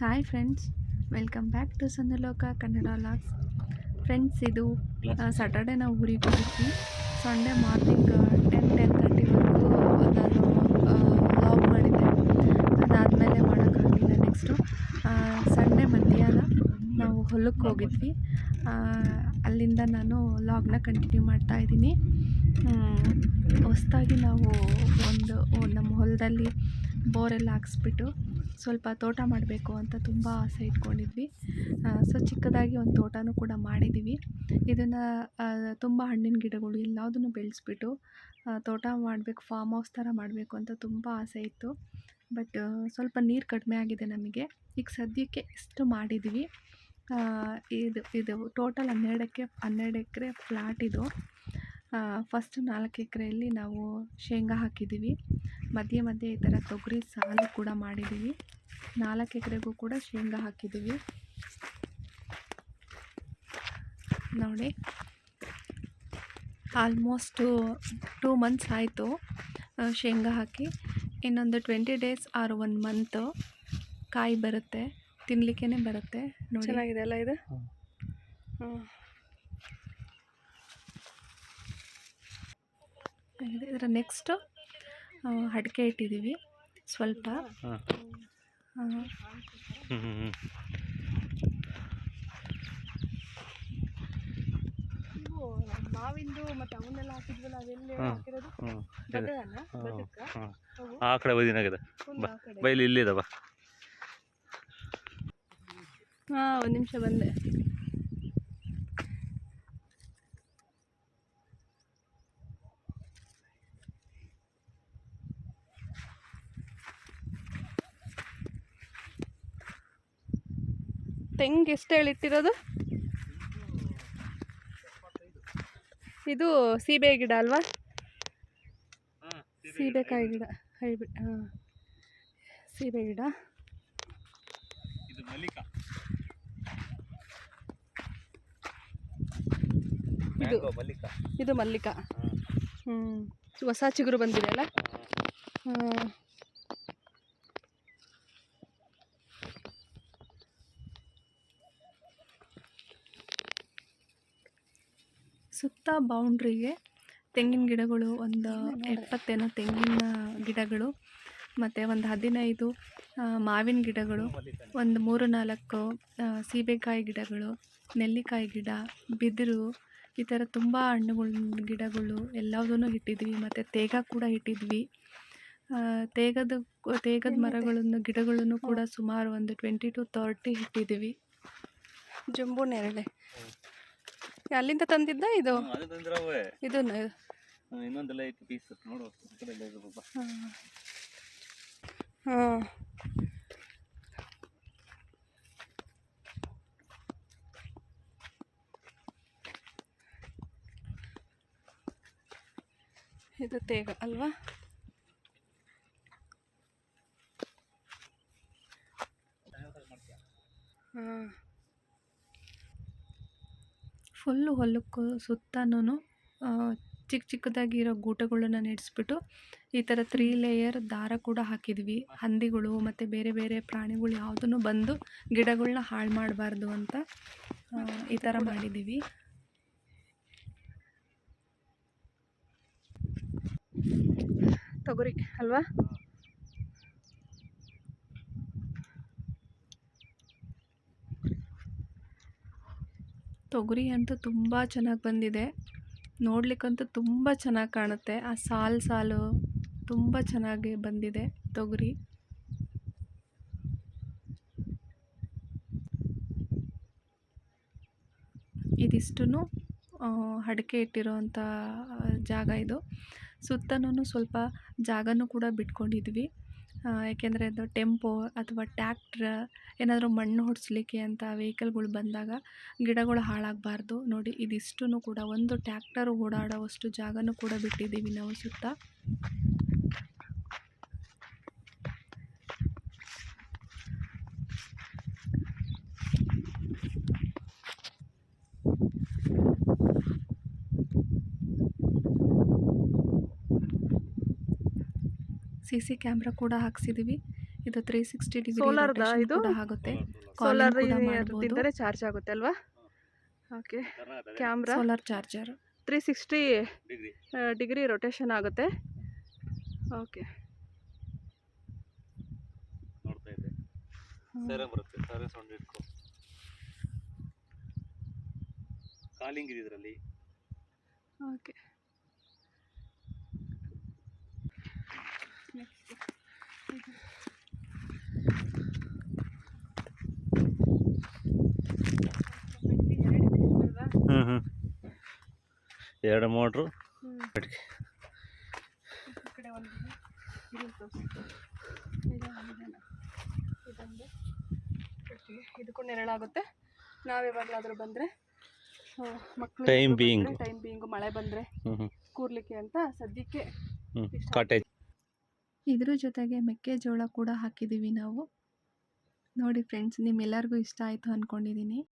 Hi friends welcome back to Sandaloka Kannada vlogs friends ಇದು Saturday ನಾವು ಊರಿಗೆ ಹೋಗಿದ್ವಿ. ಸಂಡೇ ಮಾರ್ನಿಂಗ್ ಟೆನ್ ಟೆನ್ ತರ್ಟಿವರೆಗೂ ನಾನು ಲಾಗ್ ಮಾಡಿದ್ದೆ. ಅದಾದಮೇಲೆ ಮಾಡೋಕ್ಕಾಗಲಿಲ್ಲ ನೆಕ್ಸ್ಟು ಸಂಡೇ ಮಧ್ಯಾಹ್ನ ನಾವು ಹೊಲಕ್ಕೆ ಹೋಗಿದ್ವಿ. ಅಲ್ಲಿಂದ ನಾನು ಲಾಗ್ನ ಕಂಟಿನ್ಯೂ ಮಾಡ್ತಾ ಇದ್ದೀನಿ. ಹೊಸ್ದಾಗಿ ನಾವು ಒಂದು ನಮ್ಮ ಹೊಲದಲ್ಲಿ ಬೋರೆಲ್ಲ ಹಾಕ್ಸ್ಬಿಟ್ಟು ಸ್ವಲ್ಪ ತೋಟ ಮಾಡಬೇಕು ಅಂತ ತುಂಬ ಆಸೆ ಇಟ್ಕೊಂಡಿದ್ವಿ. ಸೊ ಚಿಕ್ಕದಾಗಿ ಒಂದು ತೋಟನೂ ಕೂಡ ಮಾಡಿದ್ದೀವಿ. ಇದನ್ನು ತುಂಬ ಹಣ್ಣಿನ ಗಿಡಗಳು ಎಲ್ಲದನ್ನು ಬೆಳೆಸ್ಬಿಟ್ಟು ತೋಟ ಮಾಡಬೇಕು ಫಾರ್ಮ್ ಹೌಸ್ ಥರ ಮಾಡಬೇಕು ಅಂತ ತುಂಬ ಆಸೆ ಇತ್ತು. ಬಟ್ ಸ್ವಲ್ಪ ನೀರು ಕಡಿಮೆ ಆಗಿದೆ ನಮಗೆ. ಈಗ ಸದ್ಯಕ್ಕೆ ಇಷ್ಟು ಮಾಡಿದ್ವಿ ಇದು ಇದು ಟೋಟಲ್ ಹನ್ನೆರಡಕ್ಕೆ ಹನ್ನೆರಡು ಎಕರೆ ಫ್ಲ್ಯಾಟ್ ಇದು. ಫಸ್ಟ್ ನಾಲ್ಕು ಎಕರೆಯಲ್ಲಿ ನಾವು ಶೇಂಗಾ ಹಾಕಿದ್ದೀವಿ. ಮಧ್ಯೆ ಮಧ್ಯೆ ಈ ಥರ ತೊಗರಿ ಸಾಲು ಕೂಡ ಮಾಡಿದ್ದೀವಿ. ನಾಲ್ಕು ಎಕರೆಗೂ ಕೂಡ ಶೇಂಗಾ ಹಾಕಿದ್ದೀವಿ. ನೋಡಿ ಆಲ್ಮೋಸ್ಟು ಟೂ ಮಂತ್ಸ್ ಆಯಿತು ಶೇಂಗಾ ಹಾಕಿ. ಇನ್ನೊಂದು twenty days or one month ಕಾಯಿ ಬರುತ್ತೆ ತಿನ್ನಲಿಕ್ಕೇ ಬರುತ್ತೆ. ನೋಡಿ. ಚೆನ್ನಾಗಿದೆ ಅಲ್ಲ ಇದು. ಇದರ ನೆಕ್ಸ್ಟು ಅಡಿಕೆ ಇಟ್ಟಿದ್ದೀವಿ. ಸ್ವಲ್ಪ. ಮಾವಿಂದು ಮತ್ತೆ ಅವನ್ನೆಲ್ಲ ಹಾಕಿದ್ವಲ್ಲ. ಹಾಕಿರೋದು ಆ ಕಡೆ ಬದಿನಾಗಿದೆ ಬೈಲಿ ಇಲ್ಲಿದವ ಹಾ ಒಂದು ನಿಮಿಷ ಬಂದೆ. ತೆಂಗ್ ಎಷ್ಟು ಹೇಳಿಟ್ಟಿರೋದು ಇದು ಸೀಬೆ ಗಿಡ ಅಲ್ವಾ? ಸೀಬೆಕಾಯಿ ಗಿಡ. ಹೈಬ್ರಿಡ್ ಹಾಂ. ಸೀಬೆ ಗಿಡ. ಇದು ಇದು ಮಲ್ಲಿಕಾ. ಹ್ಞೂ ಹೊಸ ಚಿಗುರು ಬಂದಿದೆ ಅಲ್ಲ? ಹಾಂ ಸುತ್ತ ಬೌಂಡ್ರಿಗೆ ತೆಂಗಿನ ಗಿಡಗಳು ಒಂದು ಎಪ್ಪತ್ತೇನೋ ತೆಂಗಿನ ಗಿಡಗಳು ಮತ್ತು ಒಂದು ಹದಿನೈದು ಮಾವಿನ ಗಿಡಗಳು ಒಂದು ಮೂರು ನಾಲ್ಕು ಸೀಬೆಕಾಯಿ ಗಿಡಗಳು ನೆಲ್ಲಿಕಾಯಿ ಗಿಡ ಬಿದಿರು ಈ ಥರ ತುಂಬ ಹಣ್ಣುಗಳ ಗಿಡಗಳು ಎಲ್ಲದನ್ನು ಇಟ್ಟಿದ್ವಿ ಮತ್ತು ತೇಗ ಕೂಡ ಇಟ್ಟಿದ್ವಿ. ತೇಗದ ತೇಗದ ಮರಗಳನ್ನು ಗಿಡಗಳನ್ನು ಕೂಡ ಸುಮಾರು ಒಂದು ಟ್ವೆಂಟಿ ಟು ತರ್ಟಿ ಇಟ್ಟಿದ್ದೀವಿ. ಜಂಬೂ ನೇರಳೆ. ಅಲ್ಲಿಂದ ತಂದಿದ್ದ ಇದು? ಅದು ತಂದ್ರವೇ ಇದು ಇನ್ನೊಂದೆಲ್ಲ ಐತಿ ಪೀಸ್ ನೋಡು ಹಾಂ. ಇದು ತೇಗ ಅಲ್ವಾ? ಹಾಂ. ಫುಲ್ಲು ಹೊಲಕ್ಕೂ ಸುತ್ತನೂ ಚಿಕ್ಕ ಚಿಕ್ಕದಾಗಿರೋ ಗೂಟಗಳನ್ನ ನೆಡೆಸ್ಬಿಟ್ಟು ಈ ಥರ ತ್ರೀ ಲೇಯರ್ ದಾರ ಕೂಡ ಹಾಕಿದ್ವಿ. ಹಂದಿಗಳು ಮತ್ತು ಬೇರೆ ಬೇರೆ ಪ್ರಾಣಿಗಳು ಯಾವುದನ್ನು ಬಂದು ಗಿಡಗಳನ್ನ ಹಾಳು ಮಾಡಬಾರ್ದು ಅಂತ ಈ ಥರ ಮಾಡಿದ್ದೀವಿ. ತೊಗರಿ, ಅಲ್ವಾ? ತೊಗರಿ ಅಂತೂ ತುಂಬ ಚೆನ್ನಾಗಿ ಬಂದಿದೆ. ನೋಡ್ಲಿಕ್ಕಂತೂ ತುಂಬ ಚೆನ್ನಾಗಿ ಕಾಣುತ್ತೆ. ಆ ಸಾಲು ಸಾಲು ತುಂಬ ಚೆನ್ನಾಗಿ ಬಂದಿದೆ ತೊಗರಿ. ಇದಿಷ್ಟು ಅಡಿಕೆ ಇಟ್ಟಿರೋವಂಥ ಜಾಗ ಇದು. ಸುತ್ತನೂ ಸ್ವಲ್ಪ ಜಾಗನೂ ಕೂಡ ಬಿಟ್ಕೊಂಡಿದ್ವಿ. ಯಾಕೆಂದರೆ ಅದು ಟೆಂಪೋ ಅಥವಾ ಟ್ಯಾಕ್ಟ್ರ್ ಏನಾದರೂ ಮಣ್ಣು ಹೊಡಿಸ್ಲಿಕ್ಕೆ ಅಂತ ವೆಹಿಕಲ್ಗಳು ಬಂದಾಗ ಗಿಡಗಳು ಹಾಳಾಗಬಾರ್ದು. ನೋಡಿ ಇದಿಷ್ಟು ಕೂಡ ಒಂದು ಟ್ಯಾಕ್ಟರ್ ಓಡಾಡೋವಷ್ಟು ಜಾಗನೂ ಕೂಡ ಬಿಟ್ಟಿದ್ದೀವಿ ನಾವು ಸುತ್ತ. ಸಿ ಸಿ ಕ್ಯಾಮ್ರಾ ಕೂಡ ಹಾಕ್ಸಿದೀವಿ. ಇದು ತ್ರೀ ಸಿಕ್ಸ್ಟಿ ಡಿಗ್ರಿ ಸೋಲಾರ್ ಇದು? ಕೂಡ ಆಗುತ್ತೆ. ಸೋಲಾರ್ ಇದ್ದರೆ ಚಾರ್ಜ್ ಆಗುತ್ತೆ ಅಲ್ವಾ? Okay camera solar charger three sixty degree. Degree rotation ಆಗುತ್ತೆ. ಓಕೆ ನೋಡ್ತಾ ಕಾಲಿಂಗ್ ಇದೆ ಇದರಲ್ಲಿ. ಓಕೆ ಹ್ಞೂ ಹ್ಞೂ ಎರಡು ಮೋಟ್ರು? ಕಟ್ಟಿಗೆ. ಇದಕ್ಕೂ ನೆರಳಾಗುತ್ತೆ ನಾವು ಯಾವಾಗಲಾದರೂ ಬಂದರೆ ಮಕ್ಕಳು ಟೈಮ್ being. ಟೈಮ್ ಬೀಯಿಂಗು ಮಳೆ ಬಂದರೆ ಕೂರ್ಲಿಕ್ಕೆ ಅಂತ ಸದ್ಯಕ್ಕೆ. ಕಾಟೇಜ್ ಇದ್ರ ಜೊತೆಗೆ ಮೆಕ್ಕೆಜೋಳ ಕೂಡ ಹಾಕಿದ್ದೀವಿ ನಾವು. ನೋಡಿ ಫ್ರೆಂಡ್ಸ್ ನಿಮ್ಮೆಲ್ಲರಿಗೂ ಇಷ್ಟ ಆಯಿತು ಅಂದ್ಕೊಂಡಿದ್ದೀನಿ